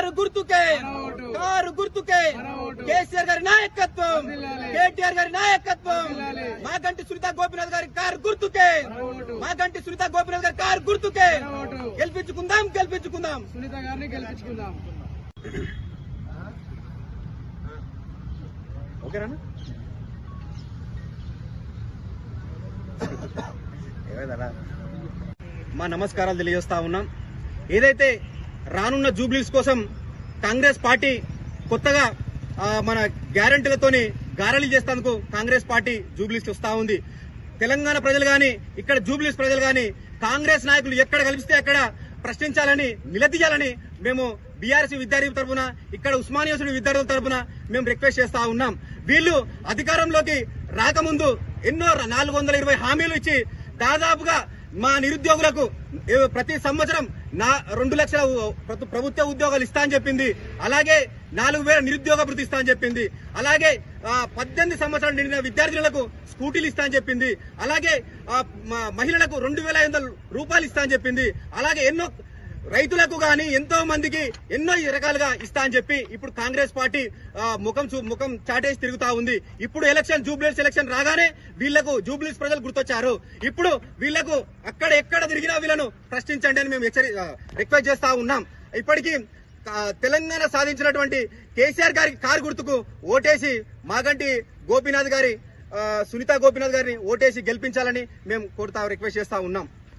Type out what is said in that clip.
Car గుర్తుకే. Car గుర్తుకే. కేసీఆర్ గారి నాయకత్వం. కేటీఆర్ గారి నాయకత్వం. మాగంటి సునీత గోపినాథ్ గారి కారు గుర్తుకే ఓటు. మాగంటి సునీత గోపినాథ్ గారి కారు గుర్తుకే. గెలిపించుకుందాం గెలిపించుకుందాం సునీత గారిని గెలిపించుకుందాం ఓకేనా మా నమస్కారాలు తెలియజేస్తా ఉన్నాం ఏదైతే రానున్న జూబ్లీస్ కోసం కాంగ్రెస్ పార్టీ కొత్తగా మన గ్యారంటీలతోని గారళీ చేస్తేందుకు కాంగ్రెస్ పార్టీ జూబ్లీస్ వస్తా ఉంది. తెలంగాణ ప్రజలు కానీ ఇక్కడ జూబ్లీస్ ప్రజలు కానీ కాంగ్రెస్ నాయకులు ఎక్కడ కలిపిస్తే అక్కడ ప్రశ్నించాలని నిలదీయాలని మేము బీఆర్సీ విద్యార్థి తరఫున ఇక్కడ ఉస్మానియా విద్యార్థుల తరఫున మేము రిక్వెస్ట్ చేస్తా ఉన్నాం. వీళ్ళు అధికారంలోకి రాకముందు ఎన్నో నాలుగు వందల ఇరవై హామీలు ఇచ్చి దాదాపుగా మా నిరుద్యోగులకు ప్రతి సంవత్సరం నా రెండు లక్షల ప్రభుత్వ ఉద్యోగాలు ఇస్తా అని చెప్పింది. అలాగే నాలుగు వేల నిరుద్యోగ భృతి ఇస్తా అని చెప్పింది. అలాగే పద్దెనిమిది సంవత్సరాలు నిండిన విద్యార్థులకు స్కూటీలు ఇస్తా అని చెప్పింది. అలాగే మహిళలకు రెండు వేల ఐదు వందల రూపాయలు ఇస్తా అని చెప్పింది. అలాగే ఎన్నో రైతులకు గాని ఎంతో మందికి ఎన్నో రకాలుగా ఇస్తా అని చెప్పి ఇప్పుడు కాంగ్రెస్ పార్టీ ముఖం చూ- ముఖం చాటేసి తిరుగుతా ఉంది. ఇప్పుడు ఎలక్షన్ జూబ్లీస్ ఎలక్షన్ రాగానే వీళ్ళకు జూబ్లీస్ ప్రజలు గుర్తొచ్చారు. ఇప్పుడు వీళ్ళకు అక్కడ ఎక్కడ తిరిగినా వీళ్ళను ప్రశ్నించండి అని మేము రిక్వెస్ట్ చేస్తా ఉన్నాం. ఇప్పటికీ తెలంగాణ సాధించినటువంటి కేసీఆర్ గారికి కారు గుర్తుకు ఓటేసి మాగంటి గోపీనాథ్ గారి సునీత గోపీనాథ్ గారిని ఓటేసి గెలిపించాలని మేము కోరుతా రిక్వెస్ట్ చేస్తా ఉన్నాం.